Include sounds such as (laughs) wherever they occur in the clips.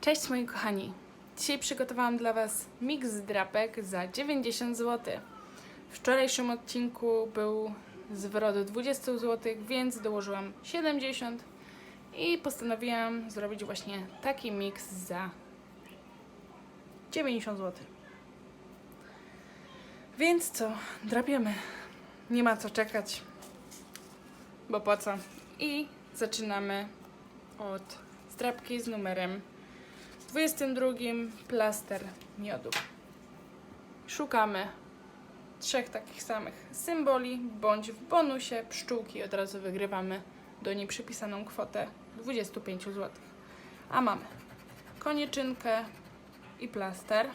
Cześć moi kochani. Dzisiaj przygotowałam dla Was miks drapek za 90 zł. W wczorajszym odcinku był zwrot 20 zł, więc dołożyłam 70 i postanowiłam zrobić właśnie taki miks za 90 zł. Więc co, drapiemy. Nie ma co czekać, bo po co? I zaczynamy od zdrapki z numerem 22 plaster miodu. Szukamy trzech takich samych symboli, bądź w bonusie pszczółki od razu wygrywamy do niej przypisaną kwotę 25 zł. A mamy konieczynkę i plaster,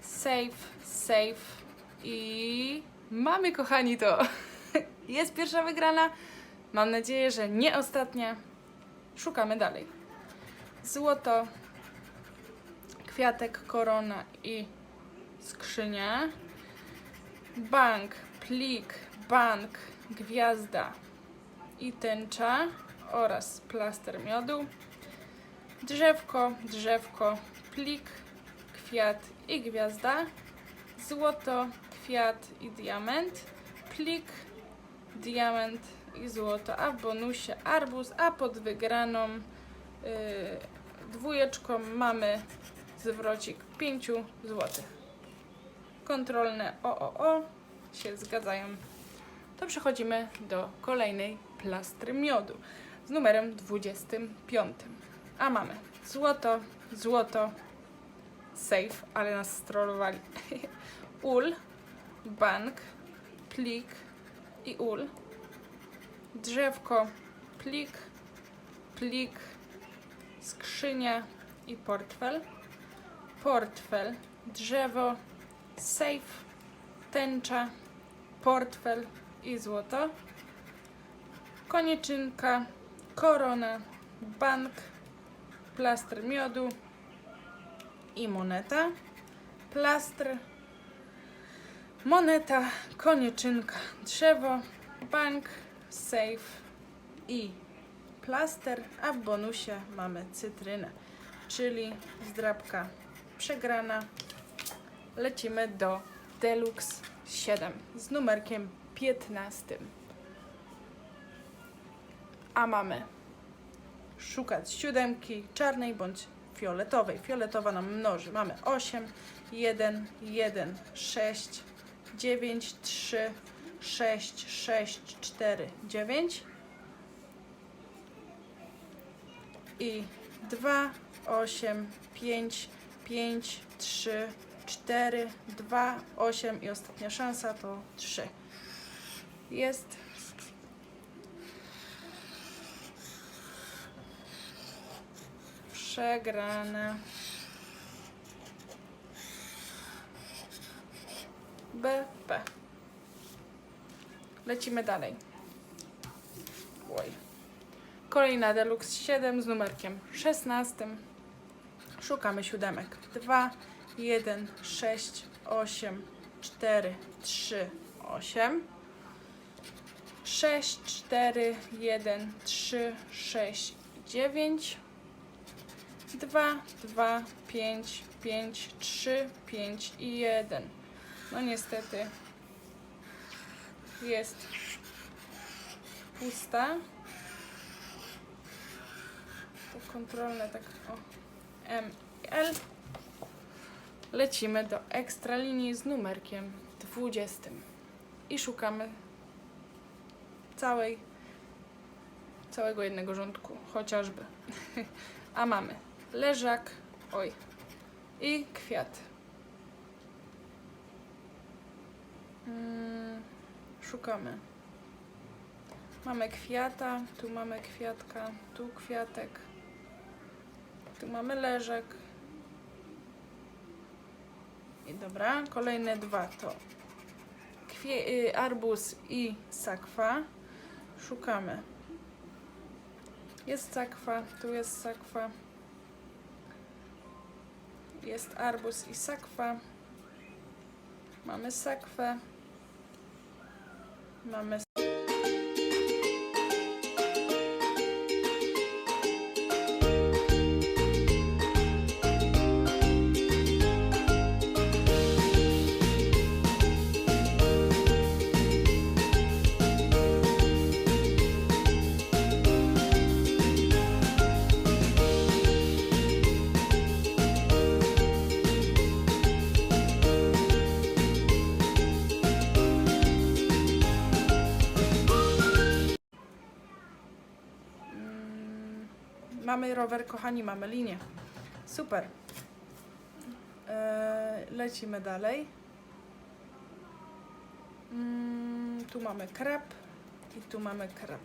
save, save i mamy kochani to. (laughs) Jest pierwsza wygrana. Mam nadzieję, że nie ostatnia. Szukamy dalej. Złoto, kwiatek, korona i skrzynia. Bank, plik, bank, gwiazda i tęcza oraz plaster miodu. Drzewko, drzewko, plik, kwiat i gwiazda. Złoto, kwiat i diament. Plik, diament i złoto, a w bonusie arbuz, a pod wygraną yy, dwójeczką mamy zwrocik 5 zł. Kontrolne OOO się zgadzają. To przechodzimy do kolejnej plastry miodu z numerem 25. A mamy złoto, złoto, safe, ale nas strollowali. (laughs) ul, bank, plik i ul. Drzewko, plik, plik, skrzynia i portfel. Portfel, drzewo, safe, tęcza, portfel i złoto. Konieczynka, korona, bank, plaster miodu i moneta. Plastr, moneta, konieczynka, drzewo, bank, safe i plaster, a w bonusie mamy cytrynę, czyli zdrabka przegrana. Lecimy do Deluxe 7 z numerkiem 15. A mamy szukać siódemki czarnej bądź fioletowej. Fioletowa nam mnoży. Mamy 8, 1, 1, 6, 9, 3, 6, 6, 4, 9 i 2, 8, 5, 5, 3, 4, 2, 8 i ostatnia szansa to 3. Jest. Przegrane. BP. Lecimy dalej. Oj. Kolejna Deluxe 7 z numerkiem 16. Szukamy siódemek. 2, 1, 6, 8, 4, 3, 8. 6, 4, 1, 3, 6, 9. 2, 2, 5, 5, 3, 5 i 1. No niestety jest pusta. To kontrolne tak o M i L. Lecimy do ekstra linii z numerkiem 20 i szukamy całej całego jednego rządku, chociażby. (laughs) A mamy leżak, oj, i kwiat. Szukamy. Mamy kwiata, tu mamy kwiatka, tu kwiatek, tu mamy leżek. I dobra, kolejne dwa to kwie, y, i sakwa. Szukamy. Jest sakwa, tu jest sakwa. Jest arbuz i sakwa. Mamy sakwę. Mamy Mamy rower, kochani, mamy linię. Super. Eee, lecimy dalej. Mm, tu mamy krab i tu mamy krab.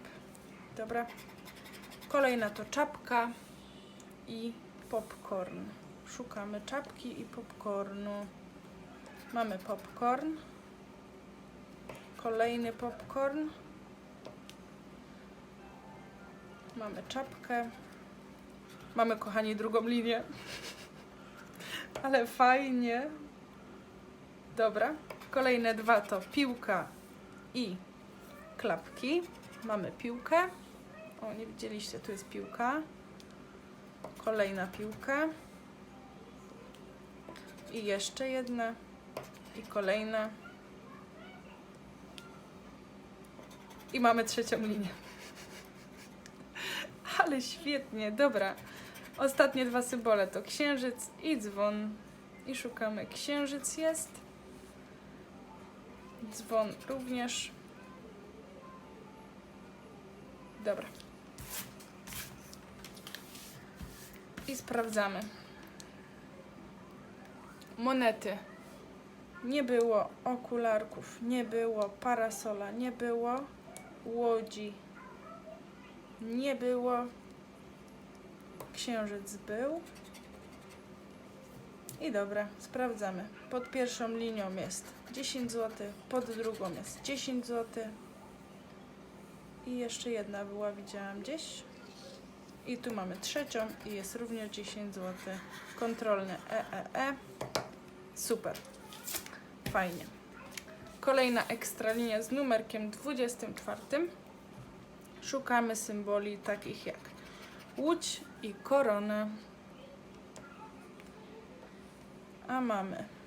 Dobra. Kolejna to czapka i popcorn. Szukamy czapki i popcornu. Mamy popcorn. Kolejny popcorn. Mamy czapkę. Mamy, kochani, drugą linię. Ale fajnie. Dobra. Kolejne dwa to piłka i klapki. Mamy piłkę. O, nie widzieliście, tu jest piłka. Kolejna piłka. I jeszcze jedna. I kolejna. I mamy trzecią linię. (laughs) Ale świetnie, dobra. Ostatnie dwa symbole to księżyc i dzwon. I szukamy. Księżyc jest. Dzwon również. Dobra. I sprawdzamy. Monety. Nie było okularków, nie było parasola, nie było łodzi, nie było. Księżyc był. I dobra, sprawdzamy. Pod pierwszą linią jest 10 zł, pod drugą jest 10 zł. I jeszcze jedna była, widziałam gdzieś. I tu mamy trzecią i jest również 10 zł. Kontrolne EEE. E. Super. Fajnie. Kolejna ekstra linia z numerkiem 24. Szukamy symboli takich jak łódź i korona. A mamy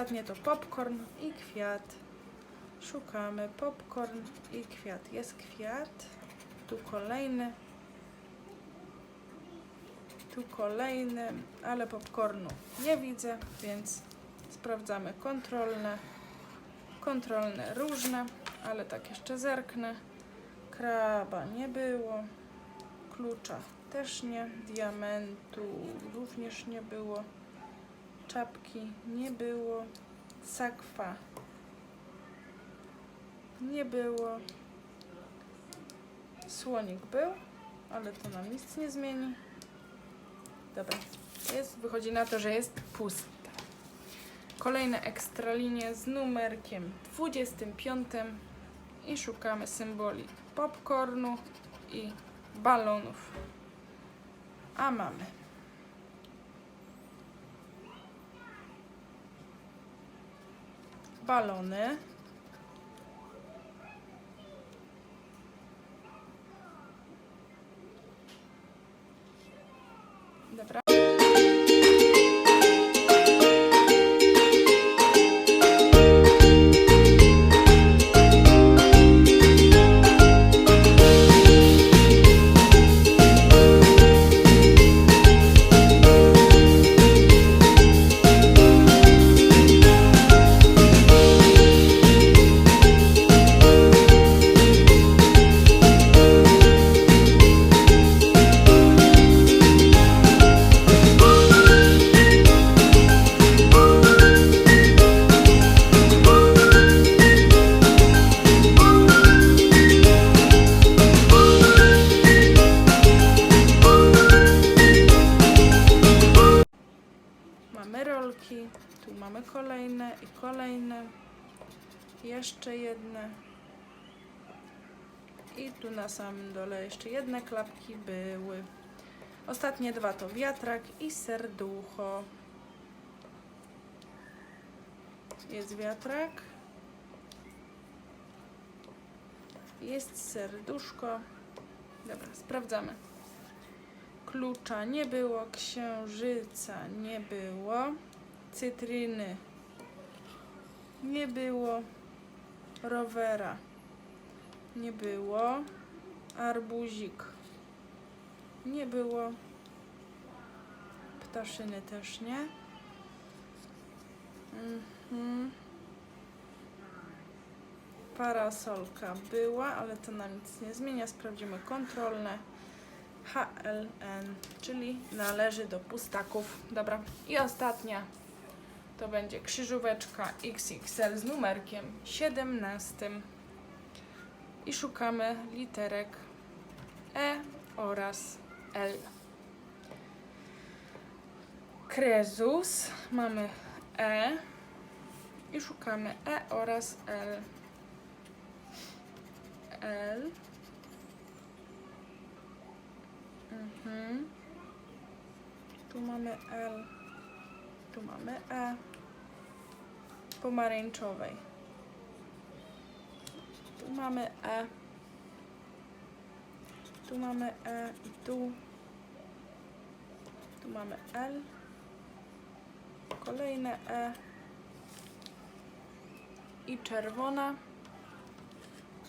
ostatnie to popcorn i kwiat. Szukamy popcorn i kwiat. Jest kwiat. Tu kolejny. Tu kolejny, ale popcornu nie widzę, więc sprawdzamy kontrolne. Kontrolne różne, ale tak jeszcze zerknę. Kraba nie było. Klucza też nie. Diamentu również nie było. Czapki nie było. Sakwa nie było. Słonik był, ale to nam nic nie zmieni. Dobra, jest, wychodzi na to, że jest pusta. Kolejne ekstra linie z numerkiem 25 i szukamy symboli popcornu i balonów. A mamy. Balony. Jedne. I tu na samym dole jeszcze jedne klapki były. Ostatnie dwa to wiatrak i serducho. Jest wiatrak. Jest serduszko. Dobra, sprawdzamy. Klucza nie było, księżyca nie było, cytryny nie było, rowera nie było, arbuzik nie było, ptaszyny też nie. Mhm. Parasolka była, ale to nam nic nie zmienia. Sprawdzimy kontrolne. HLN, czyli należy do pustaków. Dobra. I ostatnia to będzie krzyżóweczka XXL z numerkiem 17. I szukamy literek E oraz L. Krezus mamy E i szukamy E oraz L. L. Mhm. Tu mamy L. Tu mamy E. Pomarańczowej. Tu mamy E. Tu mamy E i tu. Tu mamy L. Kolejne E. I czerwona.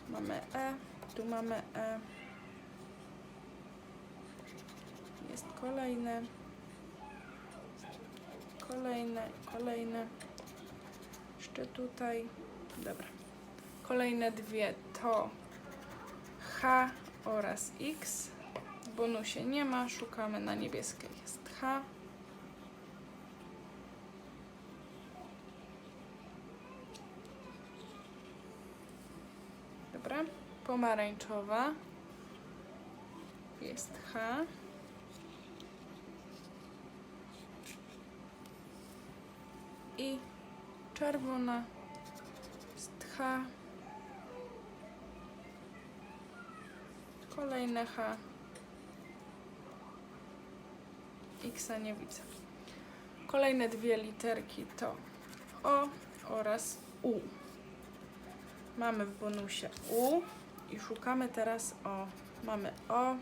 Mamy E. Tu mamy E. Jest kolejne. Kolejne, kolejne. Jeszcze tutaj. Dobra. Kolejne dwie to H oraz X. W bonusie nie ma. Szukamy na niebieskiej. Jest H. Dobra. Pomarańczowa. Jest H. I czerwona jest H. Kolejne H. X nie widzę. Kolejne dwie literki to O oraz U. Mamy w bonusie U i szukamy teraz O. Mamy O.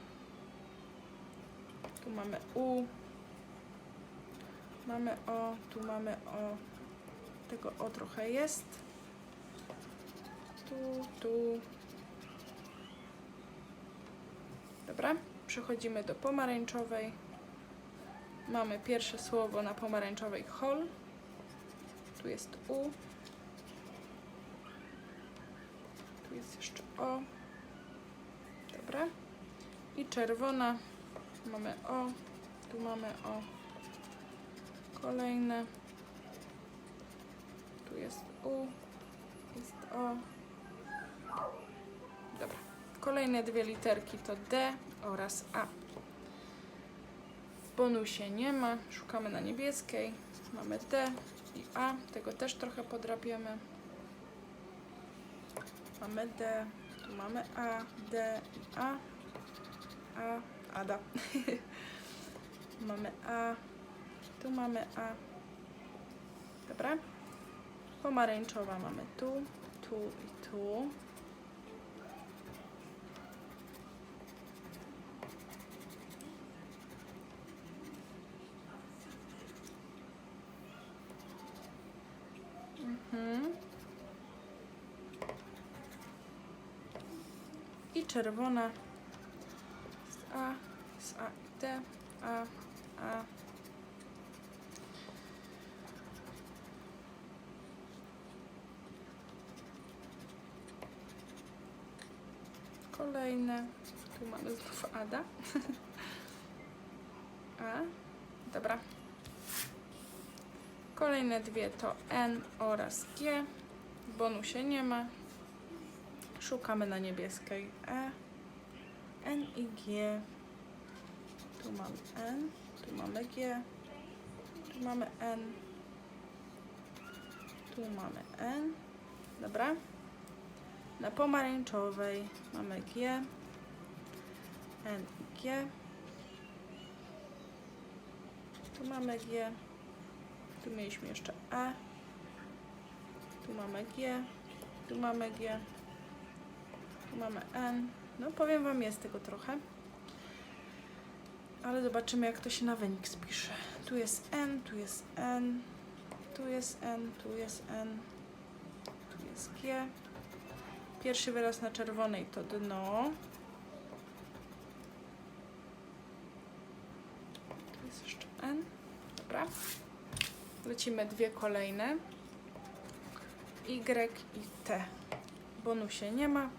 Tu mamy U. Mamy O, tu mamy O. Tego O trochę jest. Tu, tu. Dobra, przechodzimy do pomarańczowej. Mamy pierwsze słowo na pomarańczowej hol. Tu jest U. Tu jest jeszcze O. Dobra. I czerwona. Mamy O. Tu mamy O. Kolejne. U. Jest O. Dobra. Kolejne dwie literki to D oraz A. W bonusie nie ma. Szukamy na niebieskiej. Mamy D i A. Tego też trochę podrapiemy. Mamy D. Tu mamy A, D i A. A, Ada. (laughs) mamy A. Tu mamy A. Dobra. Pomarańczowa mamy tu, tu i tu. Mhm. I czerwona. Z A, z A i D, A, A. Kolejne. Tu mamy znów Ada. (laughs) A. Dobra. Kolejne dwie to N oraz G. W bonusie nie ma. Szukamy na niebieskiej E. N i G. Tu mamy N, tu mamy G, tu mamy N. Tu mamy N. Dobra. Na pomarańczowej mamy G. N i G. Tu mamy G. Tu mieliśmy jeszcze E. Tu mamy G. Tu mamy G. Tu mamy N. No powiem Wam, jest tego trochę. Ale zobaczymy, jak to się na wynik spisze. Tu jest N, tu jest N, tu jest N, tu jest N, tu jest G. Pierwszy wyraz na czerwonej to dno. Tu jest jeszcze N. Dobra. Lecimy dwie kolejne. Y i T. Bonusie nie ma.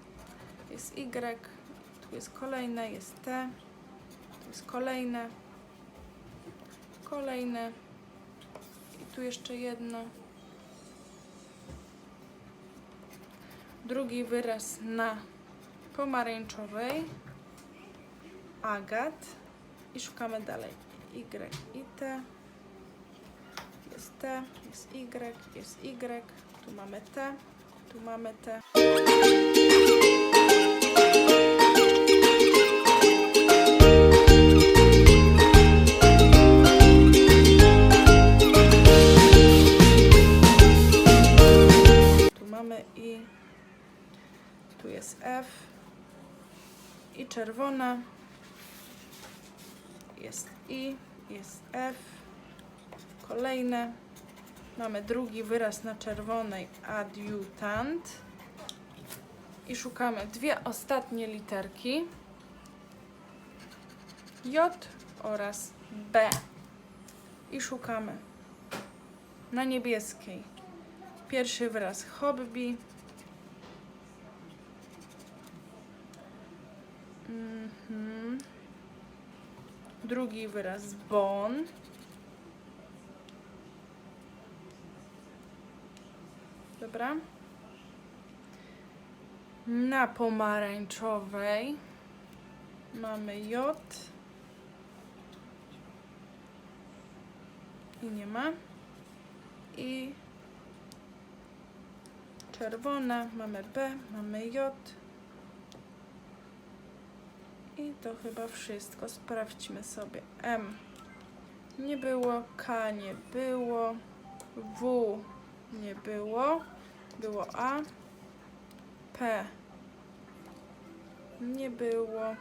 Jest Y. Tu jest kolejne, jest T. Tu jest kolejne. Kolejne. I tu jeszcze jedno. Drugi wyraz na pomarańczowej. Agat. I szukamy dalej. Y i T. Jest T, jest Y, jest Y. Tu mamy T, tu mamy T. Kolejne. Mamy drugi wyraz na czerwonej. Adiutant. I szukamy dwie ostatnie literki. J oraz B. I szukamy na niebieskiej. Pierwszy wyraz hobby. Mhm. Drugi wyraz bon. Dobra. Na pomarańczowej mamy J. I nie ma. I czerwona, mamy B, mamy J. I to chyba wszystko. Sprawdźmy sobie. M nie było, K nie było, W nie było, było A, P nie było,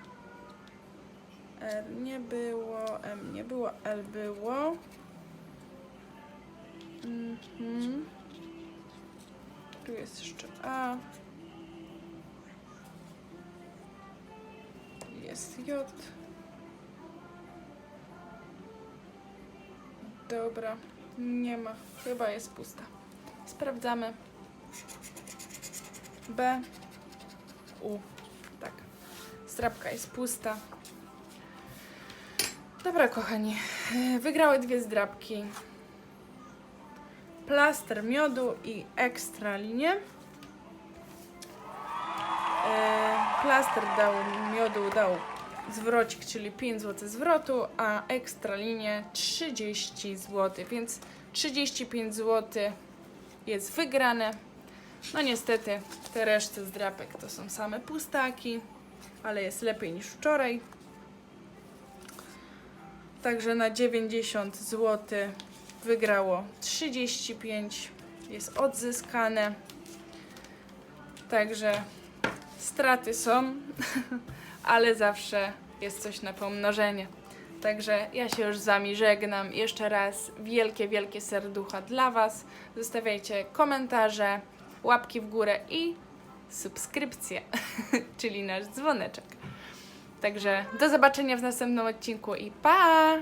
R nie było, M nie było, L było. Mhm. Tu jest jeszcze A. Jest J. Dobra, nie ma. Chyba jest pusta. Sprawdzamy. B. U. Tak. Strapka jest pusta. Dobra, kochani. Wygrały dwie zdrabki. Plaster miodu i ekstra linie. E, Plaster dał miodu dał zwrocik, czyli 5 zł zwrotu, a ekstra linie 30 zł, więc 35 zł jest wygrane. No niestety te reszty zdrapek to są same pustaki, ale jest lepiej niż wczoraj. Także na 90 zł wygrało 35, jest odzyskane. Także straty są, (laughs) ale zawsze jest coś na pomnożenie. Także ja się już z Wami żegnam. Jeszcze raz wielkie, wielkie serducha dla Was. Zostawiajcie komentarze, łapki w górę i subskrypcję, (laughs) czyli nasz dzwoneczek. Także do zobaczenia w następnym odcinku i pa!